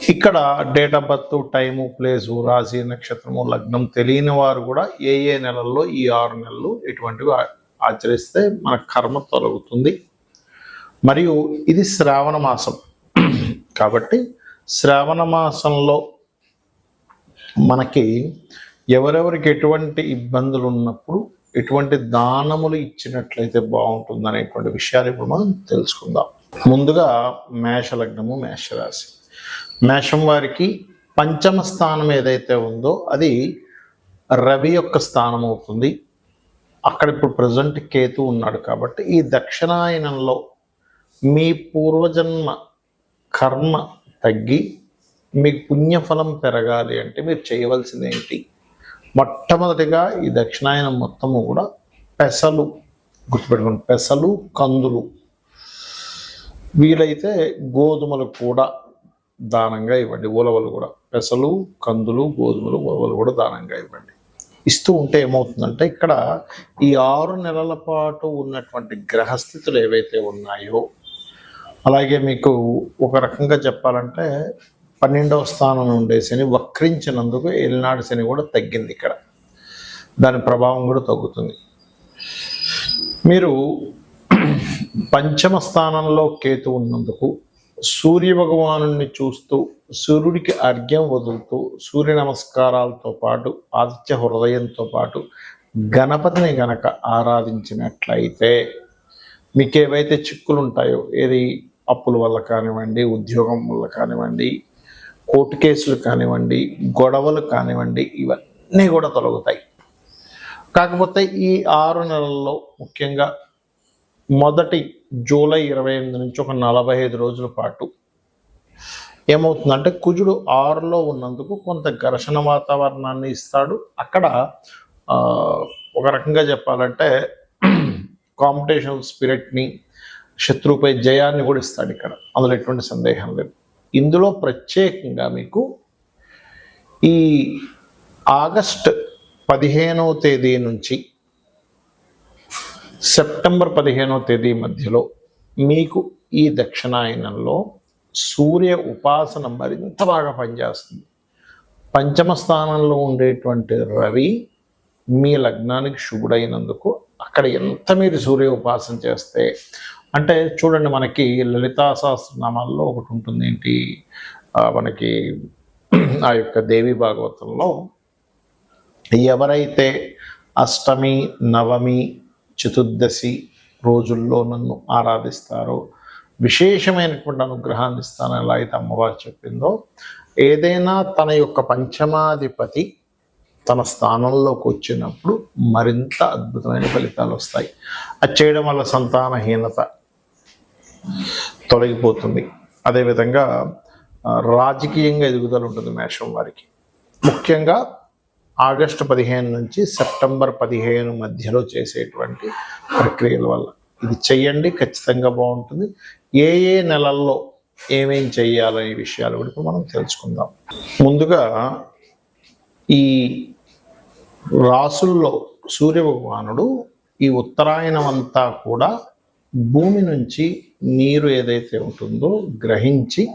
ఇక్కడ date of birth time place రాశి నక్షత్రము లగ్నం తెలియని వారు కూడా ఏ ఏ నెలల్లో ఈ ఆరు నెలలు ఇటువంటివి ఆచరిస్తే మన కర్మ తొలగుతుంది. మరియు ఇది శ్రావణ మాసం. కాబట్టి శ్రావణ మాసంలో మనకి ఎవరెవరికి ఎటువంటి ఇబ్బందులు ఉన్నప్పుడు ఎటువంటి దానములు ఇచ్చినట్లయితే బాగుంటుంది అనేటువంటి విషయాలు ఇప్పుడు మనం తెలుసుకుందాం. ముందుగా మేష లగ్నము మేషరాశి. మేషం వారికి పంచమ స్థానం ఏదైతే ఉందో అది రవి యొక్క స్థానం అవుతుంది. అక్కడ ఇప్పుడు ప్రజెంట్ కేతు ఉన్నాడు కాబట్టి ఈ దక్షిణాయనంలో మీ పూర్వజన్మ కర్మ తగ్గి మీకు పుణ్యఫలం పెరగాలి అంటే మీరు చేయవలసింది ఏంటి? మొట్టమొదటిగా ఈ దక్షిణాయనం మొత్తము కూడా పెసలు గుర్తుపెట్టుకోండి పెసలు కందులు. వీలైతే గోధుమలు కూడా దానంగా ఇవ్వండి. ఉలవలు కూడా. పెసలు కందులు గోధుమలు ఉలవలు కూడా దానంగా ఇవ్వండి. ఇస్తూ ఉంటే ఏమవుతుందంటే ఇక్కడ ఈ ఆరు నెలల పాటు ఉన్నటువంటి గ్రహస్థితులు ఏవైతే ఉన్నాయో అలాగే మీకు ఒక రకంగా చెప్పాలంటే పన్నెండవ స్థానం ఉండే శని వక్రించినందుకు ఏలినాడు శని కూడా తగ్గింది ఇక్కడ. దాని ప్రభావం కూడా తగ్గుతుంది. మీరు పంచమ స్థానంలో కేతు ఉన్నందుకు సూర్య చూస్తూ సూర్యుడికి అర్ఘ్యం వదులుతూ సూర్య నమస్కారాలతో పాటు ఆదిత్య హృదయంతో పాటు గణపతిని గనక ఆరాధించినట్లయితే మీకు ఏవైతే చిక్కులు ఉంటాయో ఏది అప్పుల వల్ల కానివ్వండి ఉద్యోగం వల్ల కానివ్వండి కోర్టు కేసులు కానివ్వండి గొడవలు కానివ్వండి ఇవన్నీ కూడా తొలగుతాయి. కాకపోతే ఈ ఆరు నెలల్లో ముఖ్యంగా మొదటి జూలై ఇరవై ఎనిమిది నుంచి ఒక నలభై ఐదు రోజుల పాటు ఏమవుతుందంటే కుజుడు ఆరులో ఉన్నందుకు కొంత ఘర్షణ వాతావరణాన్ని ఇస్తాడు. అక్కడ ఒక రకంగా చెప్పాలంటే కాంపిటీషన్ స్పిరిట్ని శత్రువుపై జయాన్ని కూడా ఇస్తాడు ఇక్కడ. అందులో ఎటువంటి సందేహం లేదు. ఇందులో ప్రత్యేకంగా మీకు ఈ ఆగస్ట్ పదిహేనవ తేదీ నుంచి సెప్టెంబర్ పదిహేనవ తేదీ మధ్యలో మీకు ఈ దక్షిణాయనంలో సూర్య ఉపాసన మరింత బాగా పనిచేస్తుంది. పంచమ స్థానంలో ఉండేటువంటి రవి మీ లగ్నానికి శుభుడైనందుకు అక్కడ ఎంత మీరు సూర్య ఉపాసన చేస్తే అంటే చూడండి మనకి లలితా సహస్రనామాల్లో ఒకటి ఉంటుంది ఏంటి? మనకి ఆ యొక్క దేవి భాగవతంలో ఎవరైతే అష్టమి నవమి చతుర్దశి రోజుల్లో నన్ను ఆరాధిస్తారో విశేషమైనటువంటి అనుగ్రహాన్ని ఇస్తానని ఎలా అయితే అమ్మవారు చెప్పిందో ఏదైనా తన యొక్క పంచమాధిపతి తన స్థానంలోకి వచ్చినప్పుడు మరింత అద్భుతమైన ఫలితాలు వస్తాయి. అది చేయడం వల్ల సంతానహీనత తొలగిపోతుంది. అదేవిధంగా రాజకీయంగా ఎదుగుదల ఉంటుంది మేషం వారికి. ముఖ్యంగా ఆగస్టు పదిహేను నుంచి సెప్టెంబర్ పదిహేను మధ్యలో చేసేటువంటి ప్రక్రియల వల్ల. ఇది చెయ్యండి ఖచ్చితంగా బాగుంటుంది. ఏ ఏ నెలల్లో ఏమేం చేయాలనే విషయాలు కూడా మనం తెలుసుకుందాం. ముందుగా ఈ రాసుల్లో సూర్య భగవానుడు ఈ ఉత్తరాయణం అంతా కూడా భూమి నుంచి నీరు ఏదైతే ఉంటుందో గ్రహించి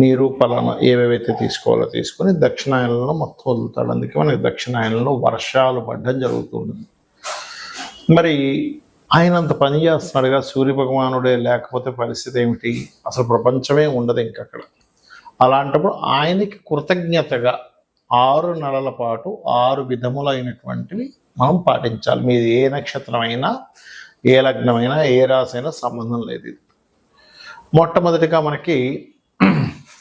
నీరు పలానా ఏవేవైతే తీసుకోవాలో తీసుకొని దక్షిణాయనంలో మొత్తం వదులుతాడు. అందుకే మనకి దక్షిణాయనంలో వర్షాలు పడడం జరుగుతుంది. మరి ఆయన అంత పని చేస్తున్నాడుగా సూర్య భగవానుడే లేకపోతే పరిస్థితి ఏమిటి? అసలు ప్రపంచమే ఉండదు ఇంకక్కడ. అలాంటప్పుడు ఆయనకి కృతజ్ఞతగా ఆరు నెలల పాటు ఆరు విధములైనటువంటివి మనం పాటించాలి. మీది ఏ నక్షత్రం అయినా ఏ లగ్నమైనా ఏ రాశైనా సంబంధం లేదు మొట్టమొదటిగా మనకి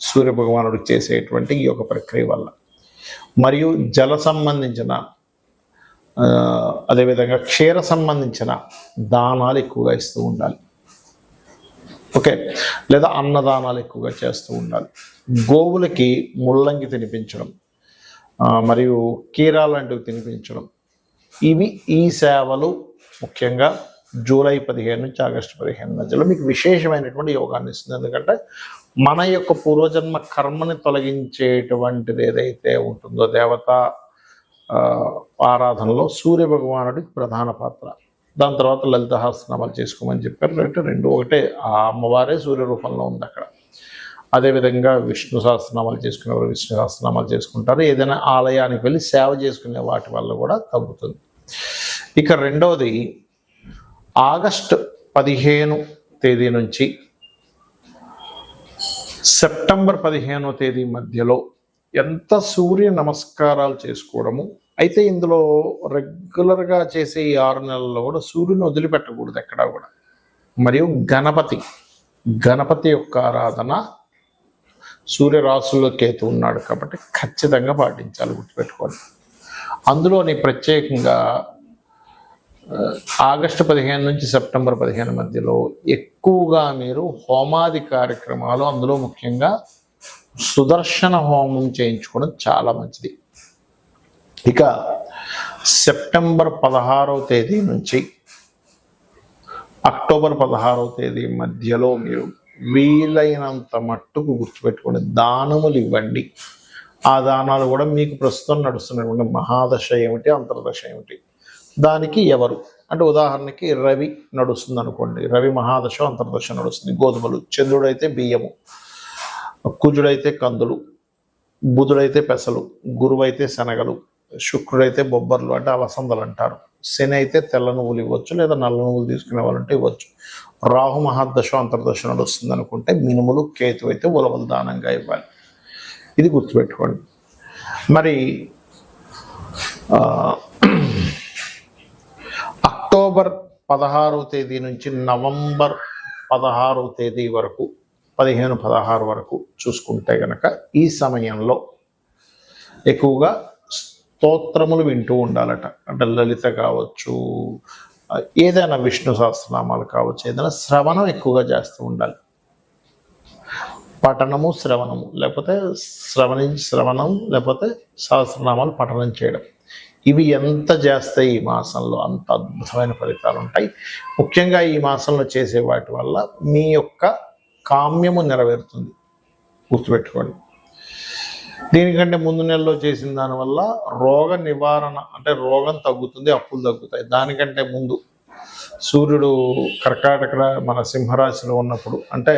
సూర్యభగవానుడు చేసేటువంటి ఈ యొక్క ప్రక్రియ వల్ల. మరియు జల సంబంధించిన అదేవిధంగా క్షీర సంబంధించిన దానాలు ఎక్కువగా ఇస్తూ ఉండాలి. ఓకే? లేదా అన్నదానాలు ఎక్కువగా చేస్తూ ఉండాలి. గోవులకి ముల్లంగి తినిపించడం మరియు కీరా లాంటివి తినిపించడం. ఇవి ఈ సేవలు ముఖ్యంగా జూలై పదిహేను నుంచి ఆగస్టు పదిహేను మధ్యలో మీకు విశేషమైనటువంటి యోగాన్ని ఇస్తుంది. ఎందుకంటే మన యొక్క పూర్వజన్మ కర్మని తొలగించేటువంటిది ఏదైతే ఉంటుందో దేవత ఆరాధనలో సూర్య భగవానుడికి ప్రధాన పాత్ర. దాని తర్వాత లలిత చేసుకోమని చెప్పారు. అంటే రెండు ఒకటే. ఆ అమ్మవారే సూర్య రూపంలో ఉంది అక్కడ. అదేవిధంగా విష్ణు సహస్రనామాలు చేసుకునేవారు విష్ణు సహస్రనామాలు చేసుకుంటారు. ఏదైనా ఆలయానికి వెళ్ళి సేవ చేసుకునే వాటి వల్ల కూడా తగ్గుతుంది. ఇక రెండవది ఆగస్ట్ పదిహేను తేదీ నుంచి సెప్టెంబర్ పదిహేనో తేదీ మధ్యలో ఎంత సూర్య నమస్కారాలు చేసుకోవడము అయితే ఇందులో రెగ్యులర్గా చేసే ఈ ఆరు నెలల్లో కూడా సూర్యుని వదిలిపెట్టకూడదు ఎక్కడా కూడా. మరియు గణపతి గణపతి యొక్క ఆరాధన సూర్యరాశుల్లో కేతు ఉన్నాడు కాబట్టి ఖచ్చితంగా పాటించాలి గుర్తుపెట్టుకోవాలి అందులోని ప్రత్యేకంగా ఆగస్టు పదిహేను నుంచి సెప్టెంబర్ పదిహేను మధ్యలో ఎక్కువగా మీరు హోమాది కార్యక్రమాలు అందులో ముఖ్యంగా సుదర్శన హోమం చేయించుకోవడం చాలా మంచిది. ఇక సెప్టెంబర్ పదహారవ తేదీ నుంచి అక్టోబర్ పదహారవ తేదీ మధ్యలో మీరు వీలైనంత మట్టుకు గుర్తుపెట్టుకోండి. దానములు ఇవ్వండి. ఆ దానాలు కూడా మీకు ప్రస్తుతం నడుస్తున్నటువంటి మహాదశ ఏమిటి అంతర్దశ ఏమిటి? దానికి ఎవరు? అంటే ఉదాహరణకి రవి నడుస్తుంది అనుకోండి రవి మహాదశ అంతర్దశ నడుస్తుంది. గోధుమలు చంద్రుడైతే బియ్యము కుజుడైతే కందులు బుధుడైతే పెసలు గురువైతే శనగలు శుక్రుడైతే బొబ్బర్లు అంటే అలసందలు అంటారు. శని అయితే తెల్ల నువ్వులు ఇవ్వచ్చు లేదా నల్ల నువ్వులు తీసుకునే వాళ్ళంటే ఇవ్వచ్చు. రాహు మహాదశ అంతర్దశ నడుస్తుంది అనుకుంటే మినుములు కేతు అయితే ఉలవలు దానంగా ఇవ్వాలి. ఇది గుర్తుపెట్టుకోండి. మరి అక్టోబర్ పదహారవ తేదీ నుంచి నవంబర్ పదహారవ తేదీ వరకు పదిహేను పదహారు వరకు చూసుకుంటే గనక ఈ సమయంలో ఎక్కువగా స్తోత్రములు వింటూ ఉండాలట. అంటే లలిత కావచ్చు ఏదైనా విష్ణు సహస్రనామాలు కావచ్చు ఏదైనా శ్రవణం ఎక్కువగా చేస్తూ ఉండాలి. పఠనము శ్రవణము లేకపోతే శ్రవణించి శ్రవణం లేకపోతే సహస్రనామాలు పఠనం చేయడం. ఇవి ఎంత చేస్తాయి ఈ మాసంలో అంత అద్భుతమైన ఫలితాలు ఉంటాయి. ముఖ్యంగా ఈ మాసంలో చేసే వాటి వల్ల మీ యొక్క కామ్యము నెరవేరుతుంది. గుర్తుపెట్టుకోండి. దీనికంటే ముందు నెలలో చేసిన దానివల్ల రోగ నివారణ అంటే రోగం తగ్గుతుంది అప్పులు తగ్గుతాయి. దానికంటే ముందు సూర్యుడు కర్కాటక మన సింహరాశిలో ఉన్నప్పుడు అంటే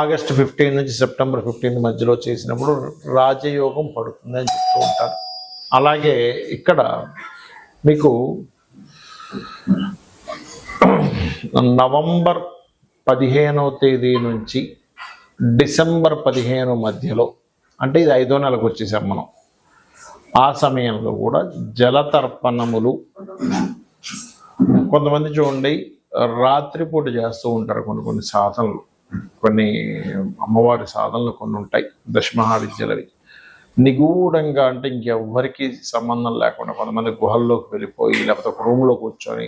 ఆగస్ట్ ఫిఫ్టీన్ నుంచి సెప్టెంబర్ ఫిఫ్టీన్ మధ్యలో చేసినప్పుడు రాజయోగం పడుతుంది అని చెప్తూ ఉంటారు. అలాగే ఇక్కడ మీకు నవంబర్ పదిహేనవ తేదీ నుంచి డిసెంబర్ పదిహేను మధ్యలో అంటే ఇది ఐదో నెలకు వచ్చేసాం మనం ఆ సమయంలో కూడా జలతర్పణములు కొంతమంది చూడండి రాత్రిపూట చేస్తూ ఉంటారు కొన్ని కొన్ని సాధనలు. కొన్ని అమ్మవారి సాధనలు కొన్ని ఉంటాయి దశమహావిద్యలవి. నిగూఢంగా అంటే ఇంకెవ్వరికీ సంబంధం లేకుండా కొంతమంది గుహల్లోకి వెళ్ళిపోయి లేకపోతే ఒక రూమ్లో కూర్చొని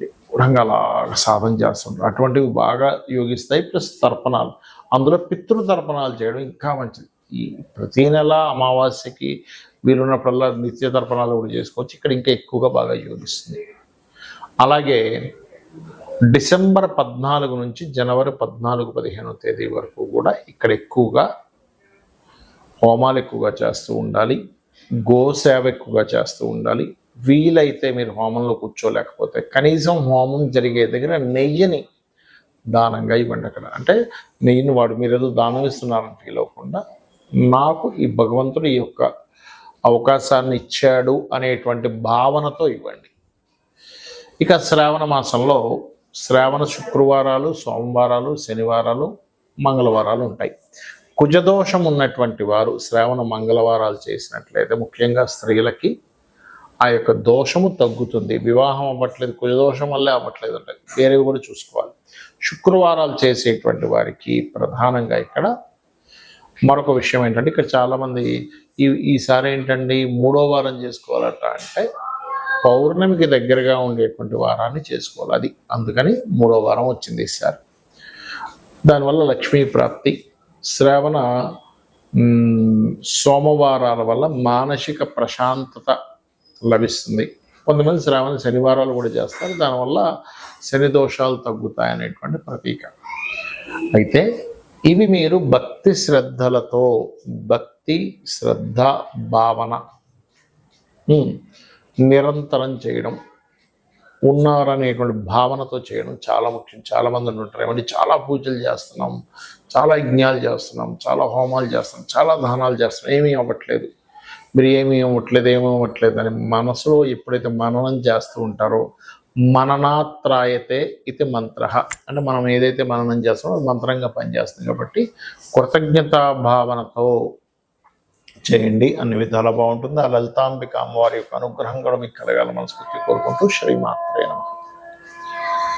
నిగూఢంగా అలా సాధన చేస్తుంటారు అటువంటివి బాగా యోగిస్తాయి. ప్లస్ తర్పణాలు. అందులో పితృతర్పణాలు చేయడం ఇంకా మంచిది. ఈ ప్రతి నెల అమావాస్యకి వీలున్నప్పుడల్లా నిత్య తర్పణాలు కూడా చేసుకోవచ్చు. ఇక్కడ ఇంకా ఎక్కువగా బాగా యోగిస్తుంది. అలాగే డిసెంబర్ పద్నాలుగు నుంచి జనవరి పద్నాలుగు పదిహేనో తేదీ వరకు కూడా ఇక్కడ ఎక్కువగా హోమాలు ఎక్కువగా చేస్తూ ఉండాలి గోసేవ ఎక్కువగా చేస్తూ ఉండాలి. వీలైతే మీరు హోమంలో కూర్చోలేకపోతే కనీసం హోమం జరిగే దగ్గర నెయ్యిని దానంగా ఇవ్వండి అక్కడ. అంటే నెయ్యిని వాడు మీరు ఏదో దానం ఇస్తున్నారని ఫీల్ అవ్వకుండా నాకు ఈ భగవంతుడు ఈ యొక్క అవకాశాన్ని ఇచ్చాడు అనేటువంటి భావనతో ఇవ్వండి. ఇక శ్రావణ మాసంలో శ్రావణ శుక్రవారాలు సోమవారాలు శనివారాలు మంగళవారాలు ఉంటాయి. కుజదోషం ఉన్నటువంటి వారు శ్రావణ మంగళవారాలు చేసినట్లయితే ముఖ్యంగా స్త్రీలకి ఆ యొక్క దోషము తగ్గుతుంది. వివాహం అవ్వట్లేదు కుజదోషం వల్లే అవ్వట్లేదు అంటే వేరేవి కూడా చూసుకోవాలి. శుక్రవారాలు చేసేటువంటి వారికి ప్రధానంగా ఇక్కడ మరొక విషయం ఏంటంటే ఇక్కడ చాలామంది ఈ ఈసారి ఏంటండి మూడో వారం చేసుకోవాలట అంటే పౌర్ణమికి దగ్గరగా ఉండేటువంటి వారాన్ని చేసుకోవాలి. అది అందుకని మూడో వారం వచ్చింది ఈసారి. దానివల్ల లక్ష్మీ ప్రాప్తి శ్రావణ సోమవారాల వల్ల మానసిక ప్రశాంతత లభిస్తుంది. కొంతమంది శ్రావణ శనివారాలు కూడా చేస్తారు. దానివల్ల శని దోషాలు తగ్గుతాయి అనేటువంటి ప్రతీక. అయితే ఇవి మీరు భక్తి శ్రద్ధలతో భక్తి శ్రద్ధ భావన నిరంతరం చేయడం ఉన్నారనేటువంటి భావనతో చేయడం చాలా ముఖ్యం. చాలా మంది ఉంటారు ఏమంటే చాలా పూజలు చేస్తున్నాం చాలా యజ్ఞాలు చేస్తున్నాం చాలా హోమాలు చేస్తున్నాం చాలా దానాలు చేస్తున్నాం. ఏమీ అవ్వట్లేదు. మీరు ఏమీ అవ్వట్లేదు ఏమీ అవ్వట్లేదు అని మనసులో ఎప్పుడైతే మననం చేస్తూ ఉంటారో మననాత్రాయతే ఇది మంత్ర. అంటే మనం ఏదైతే మననం చేస్తామో మంత్రంగా పనిచేస్తుంది కాబట్టి కృతజ్ఞతా భావనతో చేయండి అన్ని విధాలా బాగుంటుంది. ఆ లలితాంబిక అమ్మవారి యొక్క అనుగ్రహం కూడా మీకు కలగాల మనస్ఫూర్తి కోరుకుంటూ శ్రీమాత్రే నమః.